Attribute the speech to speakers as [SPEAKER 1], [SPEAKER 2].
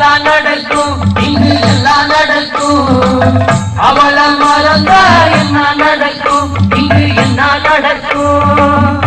[SPEAKER 1] எல்லாம் நடக்கும் இங்கு எல்லாம் நடக்கும். அவள மறந்தா என்ன நடக்கும் இங்கு என்ன நடக்கும்?